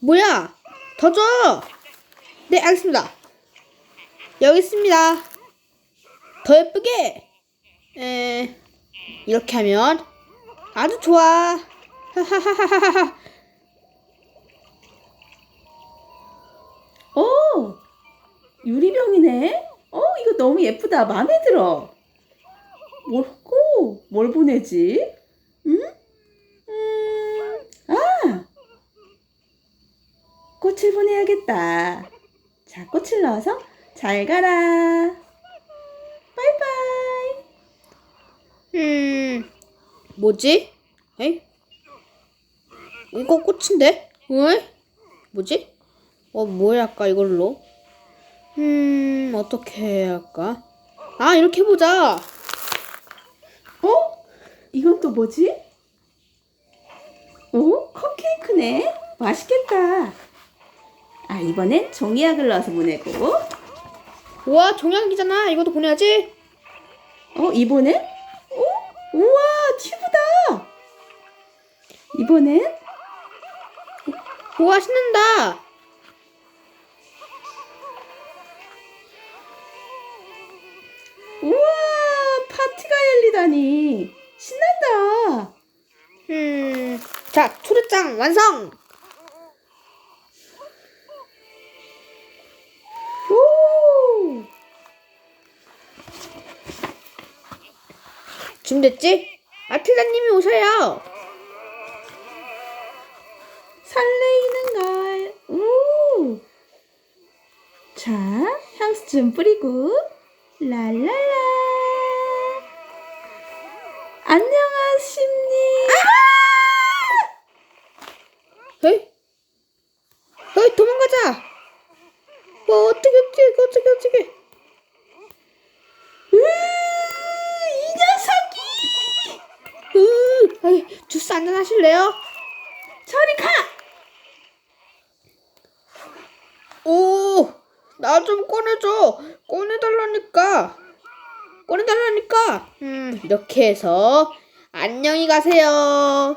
뭐야? 더 줘! 네, 알겠습니다. 여기 있습니다. 더 예쁘게! 에, 이렇게 하면 아주 좋아. 하하하하하. 오, 유리병이네. 어, 이거 너무 예쁘다. 마음에 들어. 뭘고? 뭘 보내지? 응? 음, 아, 꽃을 보내야겠다. 자, 꽃을 넣어서 잘 가라. 바이바이. 음, 뭐지? 에이? 이거 꽃인데? 왜? 뭐지? 어, 뭐 해야 할까, 이걸로? 음, 어떻게 해야 할까? 아, 이렇게 해보자. 어? 이건 또 뭐지? 오, 컵케이크네. 맛있겠다. 아, 이번엔 종이약을 넣어서 보내고. 우와, 종양기잖아. 이것도 보내야지. 어, 이번엔? 어? 우와, 튜브다. 이번엔? 우와, 신난다. 우와, 파티가 열리다니. 신난다. 음, 자, 초대장 완성! 준비됐지? 아틀다님이 오셔요. 설레이는 걸. 오! 자, 향수 좀 뿌리고. 랄랄라. 안녕하십니. 에이? 에이, 도망가자! 어, 어떻게, 어떻게, 어떻게, 어떻게. 으, 이 녀석이! 으, 에이, 주스 한잔 하실래요? 저리 가! 오, 나 좀 꺼내줘. 꺼내달라니까. 꺼내달라니까. 음, 이렇게 해서 안녕히 가세요.